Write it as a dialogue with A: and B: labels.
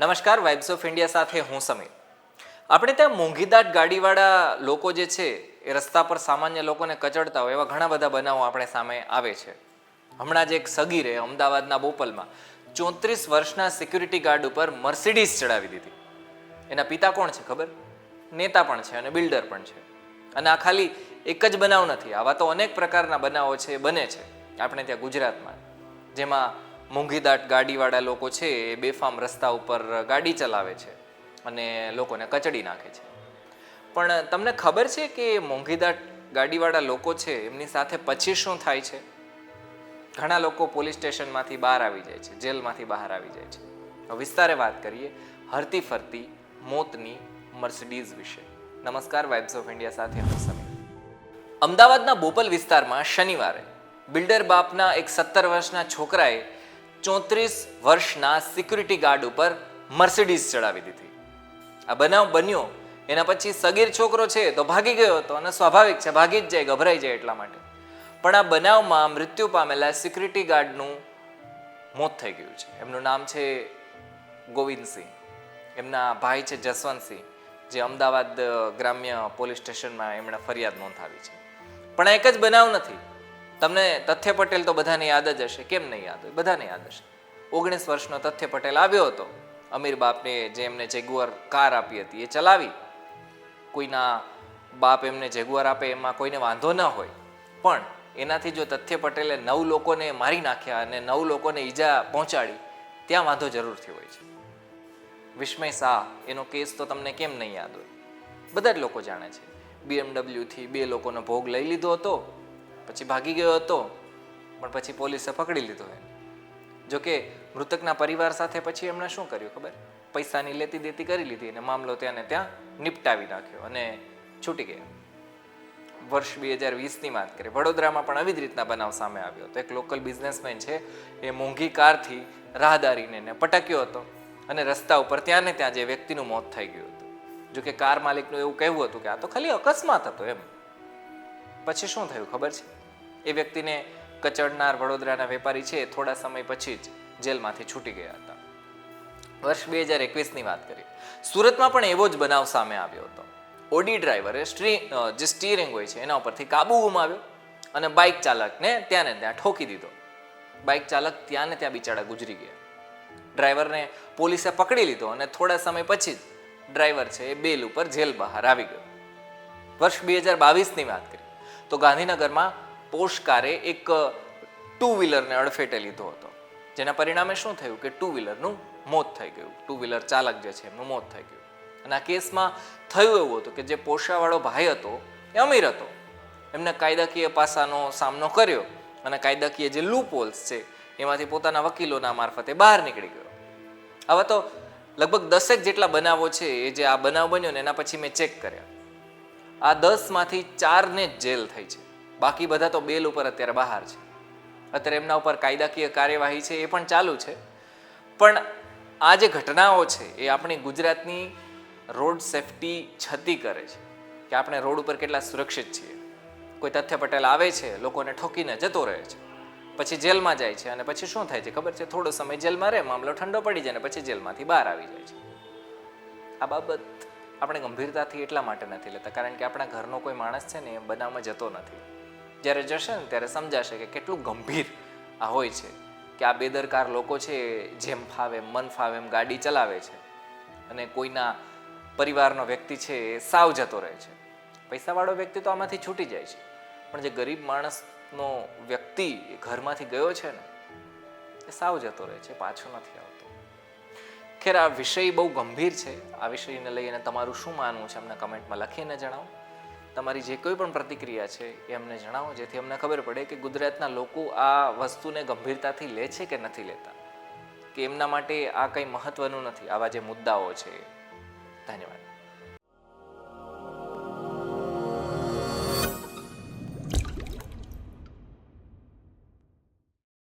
A: નમસ્કાર vibes of India સાથે હું સમીર. આપણે ત્યાં મોંઘીદાટ ગાડીવાળા લોકો જે છે, એ રસ્તા પર સામાન્ય લોકોને કચડતા હોય એવા ઘણા બધા બનાવો આપણે સામે આવે છે. હમણાં જ એક સગીરે અમદાવાદના બોપલમાં ચોત્રીસ વર્ષના સિક્યુરિટી ગાર્ડ ઉપર મર્સિડીઝ ચડાવી દીધી. એના પિતા કોણ છે ખબર? નેતા પણ છે અને બિલ્ડર પણ છે. અને આ ખાલી એક જ બનાવ નથી, આવા તો અનેક પ્રકારના બનાવો છે, બને છે. આપણે ત્યાં ગુજરાતમાં, જેમાં મોંઘીદાટ ગાડીવાળા લોકો છે, એ બેફામ રસ્તા ઉપર ગાડી ચલાવે છે અને લોકોને કચડી નાખે છે. પણ તમને ખબર છે કે મોંઘીદાટ ગાડીવાળા લોકો છે, એમની સાથે પછી શું થાય છે? ઘણા લોકો પોલીસ સ્ટેશનમાંથી બહાર આવી જાય છે, જેલમાંથી બહાર આવી જાય છે. વિસ્તારે વાત કરીએ હરતી ફરતી મોતની મર્સિડીઝ વિશે. નમસ્કાર વાઇબ્સ ઓફ ઇન્ડિયા સાથે અમદાવાદના બોપલ વિસ્તારમાં શનિવારે બિલ્ડર બાપના એક સત્તર વર્ષના છોકરાએ ચોત્રીસ વર્ષના સિક્યુરિટી ગાર્ડ ઉપર મર્સિડીઝ ચડાવી દીધી. આ બનાવ બન્યો. એના પછી સગીર છોકરો છે તો ભાગી ગયો હતો અને સ્વાભાવિક છે, ભાગી જ જાય, ગભરાઈ જાય એટલા માટે. પણ આ બનાવમાં મૃત્યુ પામેલા સિક્યુરિટી ગાર્ડનું મોત થઈ ગયું છે. એમનું નામ છે ગોવિંદસિંહ. એમના ભાઈ છે જસવંતસિંહ, જે અમદાવાદ ગ્રામ્ય પોલીસ સ્ટેશનમાં એમણે ફરિયાદ નોંધાવી છે. પણ એક જ બનાવ નથી. તમને તથ્ય પટેલ તો બધાને યાદ જ હશે. કેમ નહીં યાદ હોય? બધાને યાદ હશે. ઓગણીસ વર્ષનો તથ્ય પટેલ આવ્યો હતો. અમીર બાપને જે એમને જેગુઆર કાર આપી હતી, એ ચલાવી. કોઈના બાપ એમને જેગુઆર આપે, એમાં કોઈને વાંધો ન હોય. પણ એનાથી જો તથ્ય પટેલે નવ લોકોને મારી નાખ્યા અને નવ લોકોને ઈજા પહોંચાડી, ત્યાં વાંધો જરૂરથી હોય છે. વિસ્મય શાહ, એનો કેસ તો તમને કેમ નહીં યાદ હોય? બધા જ લોકો જાણે છે. બીએમડબ્લ્યુથી બે લોકોનો ભોગ લઈ લીધો હતો. પછી ભાગી ગયો હતો, પણ પછી પોલીસે પકડી લીધો એને. જોકે મૃતકના પરિવાર સાથે પછી એમણે શું કર્યું ખબર? પૈસાની લેતી દેતી કરી લીધી અને મામલો ત્યાંને ત્યાં નિપટાવી નાખ્યો અને છૂટી ગયા. વર્ષ બે હજાર વીસની વાત કરીએ. વડોદરામાં પણ આવી જ રીતના બનાવ સામે આવ્યો હતો. એક લોકલ બિઝનેસમેન છે, એ મોંઘી કારથી રાહદારીને એને પટક્યો હતો અને રસ્તા ઉપર ત્યાં ને ત્યાં જે વ્યક્તિનું મોત થઈ ગયું હતું. જોકે કાર માલિકનું એવું કહેવું હતું કે આ તો ખાલી અકસ્માત હતો એમ. પછી શું થયું ખબર છે? એ વ્યક્તિને કચડનાર વડોદરાના વેપારી છે થોડા સમય પછી જ જેલમાંથી છૂટી ગયા હતા. વર્ષ બે હજાર એકવીસની વાત કરીએ. સુરતમાં પણ એવો જ બનાવ સામે આવ્યો હતો. ઓડી ડ્રાઈવરે સ્ટ્રી જે સ્ટીરિંગ હોય છે, એના ઉપરથી કાબુ ગુમાવ્યો અને બાઇક ચાલકને ત્યાં ને ત્યાં ઠોકી દીધો. બાઇક ચાલક ત્યાં ને ત્યાં બિચારા ગુજરી ગયા. ડ્રાઈવરને પોલીસે પકડી લીધો અને થોડા સમય પછી જ ડ્રાઈવર છે એ બેલ ઉપર જેલ બહાર આવી ગયો. વર્ષ બે હજાર બાવીસની વાત કરી તો ગાંધીનગરમાં પોસ્ટકારે એક ટુ વ્હીલરને અડફેટે લીધો હતો. જેના પરિણામે શું થયું કે ટુ વ્હીલરનું મોત થઈ ગયું. ટુ વ્હીલર ચાલક જે છે એમનું મોત થઈ ગયું. અને આ કેસમાં થયું એવું હતું કે જે પોષાવાળો ભાઈ હતો એ અમીર હતો. એમને કાયદાકીય પાસાનો સામનો કર્યો અને કાયદાકીય જે લૂપ હોલ્સ છે એમાંથી પોતાના વકીલોના મારફતે બહાર નીકળી ગયો. હવે તો લગભગ દસેક જેટલા બનાવો છે એ જે આ બનાવ બન્યો ને એના પછી મેં ચેક કર્યા. આ દસમાંથી ચારને જેલ થઈ છે. બાકી બધા તો બેલ ઉપર અત્યારે બહાર છે. અત્યારે એમના ઉપર કાયદાકીય કાર્યવાહી છે એ પણ ચાલુ છે. પણ આ જે ઘટનાઓ છે એ આપણી ગુજરાતની રોડ સેફટી છતી કરે છે કે આપણે રોડ ઉપર કેટલા સુરક્ષિત છીએ. કોઈ તથ્ય પટેલ આવે છે, લોકોને ઠોકીને જતો રહે છે. પછી જેલમાં જાય છે અને પછી શું થાય છે ખબર છે? થોડો સમય જેલમાં રહે, મામલો ઠંડો પડી જાય ને પછી જેલમાંથી બહાર આવી જાય છે. આ બાબત આપણે ગંભીરતાથી એટલા માટે નથી લેતા, કારણ કે આપણા ઘરનો કોઈ માણસ છે ને એ બનાવમાં જતો નથી. જ્યારે જશે ને ત્યારે સમજાશે કે કેટલું ગંભીર આ હોય છે કે આ બેદરકાર લોકો છે, જેમ ફાવે, મન ફાવે, એમ ગાડી ચલાવે છે. અને કોઈના પરિવારનો વ્યક્તિ છે એ સાવ જતો રહે છે. પૈસાવાળો વ્યક્તિ તો આમાંથી છૂટી જાય છે. પણ જે ગરીબ માણસનો વ્યક્તિ ઘરમાંથી ગયો છે ને, એ સાવ જતો રહે છે, પાછો નથી આવતો. ખેર, આ વિષય બહુ ગંભીર છે. આ વિષયને લઈને તમારું શું માનવું છે? અમને કમેન્ટમાં લખીને જણાવો. તમારી જે કોઈ પણ પ્રતિક્રિયા છે એ અમને જણાવો, જેથી અમને ખબર પડે કે ગુજરાતના લોકો આ વસ્તુને ગંભીરતાથી લે છે કે નથી લેતા. કે એમના માટે આ કંઈ મહત્વનું નથી. આવા જે મુદ્દાઓ છે. ધન્યવાદ.